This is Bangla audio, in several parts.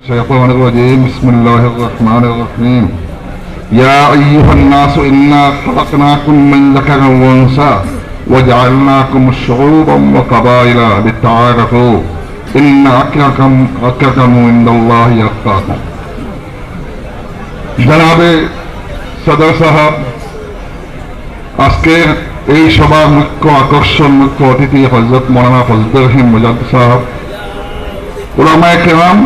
الشيطان الرجيم بسم الله الرحمن الرحيم يا أيها الناس إنا خلقناكم من ذكر وأنثى وجعلناكم شعوبا وقبائل لتعارفوا إن أكرمكم أكرمكم عند الله أتقاكم জনাবে সদর সাহেব আজকের এই সভার মুখ্য আকর্ষণ মুখ্য অতিথি হজরত মৌলানা ফজলুর রহিম মুজাদ সাহেব ওলামায় কেরাম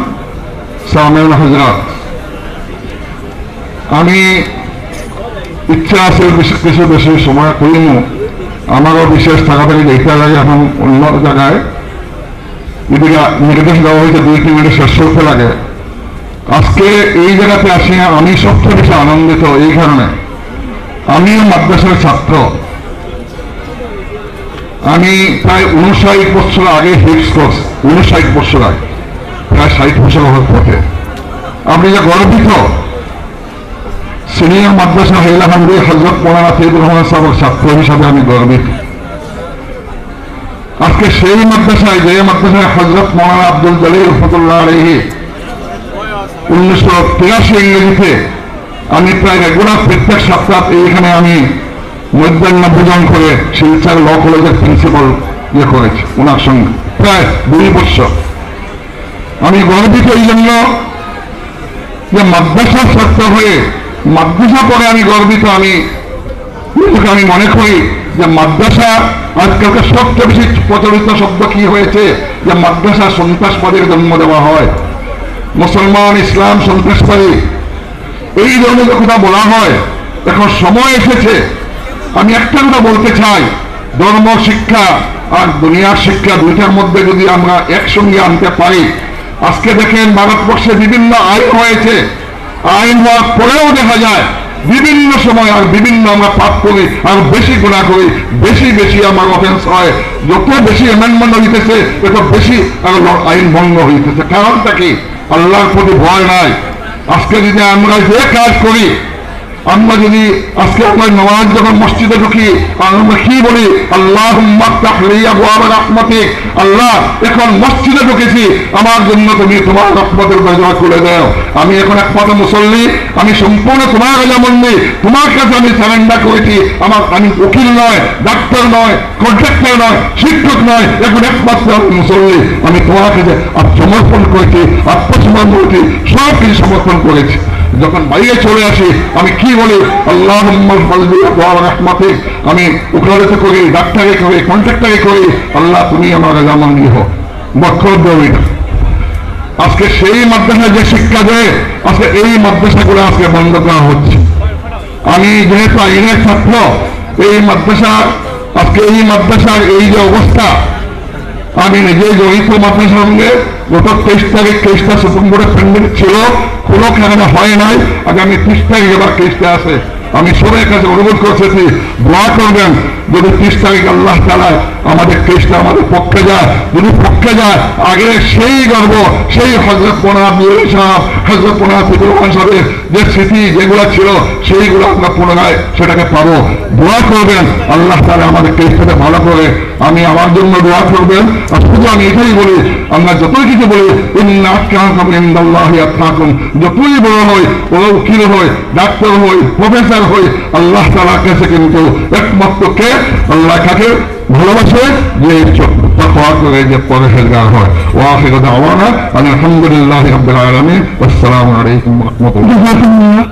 সামেন হজরত। আমি ইচ্ছা আছে কিছু বেশি সময় করিম। আমারও বিশেষ থাকা থেকে দেখতে লাগে এখন অন্য জায়গায়। এদিকে নির্দেশ দেওয়া হয়েছে, দুই তিন মিনিট শেষ করতে লাগে। আজকে এই জায়গাতে আসি আমি সবচেয়ে বেশি আনন্দিত এই কারণে। আমিও মাদ্রাসার ছাত্র। আমি প্রায় উনষাট বছর আগে হিপস কোর্স উনষাট বছর আগে। প্রায় ষাট বছর হওয়ার পথে। আপনি যে গর্বিত, সিনিয়র মাদ্রাসা হেলাহান্দি হজরত মোলানা ফিদুর রহমান সাহেবের ছাত্র হিসাবে আমি গর্বিত। আজকে সেই মাদ্রাসায়, যে মাদ্রাসায় হজরত মোলানা আব্দুল জলিল রহমতুল্লাহ আলহী উনিশশো তিরাশি ইংরেজিতে আমি প্রায় রেগুলার প্রত্যেক সপ্তাহ এইখানে আমি মধ্যাহ্ন ভোজন করে শিলচার ল কলেজের প্রিন্সিপাল ইয়ে করেছি, ওনার সঙ্গে। প্রায় দুই বছর। আমি গর্বিত এই জন্য যে মাদ্রাসার ছাত্র হয়ে মাদ্রাসা পরে আমি গর্বিত। আমি আমি মনে করি যে মাদ্রাসা আজকালকার সবচেয়ে বেশি প্রচলিত শব্দ কি হয়েছে? যে মাদ্রাসা সন্ত্রাসবাদের জন্ম দেওয়া হয়। মুসলমান, ইসলাম সন্ত্রাসবাদী। এই ধরনের কথা বলা হয়, এখন সময় এসেছে। আমি একটা কথা বলতে চাই, ধর্ম, শিক্ষা আর দুনিয়ার শিক্ষা দুইটার মধ্যে যদি আমরা একসঙ্গে আনতে পারি আজকে দেখেন ভারতবর্ষে বিভিন্ন আইন হয়েছে। আইন হওয়ার পরেও দেখা যায়, বিভিন্ন সময় আর বিভিন্ন আমরা পাপ করি, আর বেশি গুণা করি, বেশি বেশি আমার অফেন্স হয়। যত বেশি অ্যামেন্ডমেন্ট হইতেছে, তত বেশি আর আইন ভঙ্গ হইতেছে। কারণটা কি? আল্লাহর প্রতি ভয় নাই। আজকে যদি আমরা যে কাজ করি আমরা যদি আজকে আমরা নমাজ যখন মসজিদে ঢুকি আমরা কি বলি? আল্লাহ রহমতিক আল্লাহ, এখন মসজিদে ঢুকেছি। আমার জন্য তুমি তোমার রহমতের দরজা খুলে দাও। আমি এখন একমাত্র মুসল্লি, আমি সম্পূর্ণ তোমার রাজামন্দি তোমার কাছে আমি সারেন্ডার করেছি। আমার, আমি উকিল নয়, ডাক্তার নয় কন্ট্রাক্টর নয়, শিক্ষক নয়, এখন একমাত্র আমি মুসল্লি। আমি তোমার কাছে সমর্পণ করেছি, আত্মসমর্পণ করেছি সব কিছু সমর্পণ করেছি। যখন বাইরে চলে আসি, আমি কি বলি? আল্লাহ রহমাতে আমি উকালতে করি, ডাক্তারে করি, কন্ট্রাক্টারে করি। আল্লাহ, তুমি আমার রাজামানি হোক বক্তব্য আজকে সেই মাদ্রাসায় যে শিক্ষা দেয়, আজকে এই মাদ্রাসাগুলো আজকে বন্ধ করা হচ্ছে। আমি যেহেতু আইনের ছাত্র, এই মাদ্রাসা, আজকে এই মাদ্রাসার এই যে অবস্থা আমি নিজে জড়িত মাদ্রাসার সঙ্গে গত তেইশ তারিখ কেসটা সুপ্রিম কোর্টের পেন্ডিং ছিল। কোনো কারণে হয় নাই। আগামী ত্রিশ তারিখ এবার কেসটা আছে। আমি সবাই কাছে অনুরোধ করতেছি, দোয়া করবেন, যদি ত্রিশ তারিখ আল্লাহ তালায় আমাদের কেসটা আমাদের পক্ষে যায়। যদি পক্ষে যায় আগে সেই গর্ব, সেই হজরত পোনা বিয়ে সাহেব হজরত পোনা ফিদুর রহমান সাহেবের যে স্মৃতি যেগুলো ছিল, সেইগুলো আমরা পুনরায় সেটাকে পাবো। দোয়া করবেন, আল্লাহ তালা আমাদের কেসটাকে ভালো করে আমি আমার জন্য দোয়া করবেন। আর শুধু আমি এটাই বলি আমরা যতই কিছু বলি যতই বড় হই বড় উকিল হই, ডাক্তার হই, প্রফেসর হই, আল্লাহ তালার কাছে কিন্তু একমাত্র কে? আল্লাহ কাকে ভালোবাসে, যে তাকওয়া করে যে পরেশেরগার হয়। ওয়াহিদ দাওয়ানা, আলহামদুলিল্লাহি রাব্বিল আলামিন। আসসালামু আলাইকুম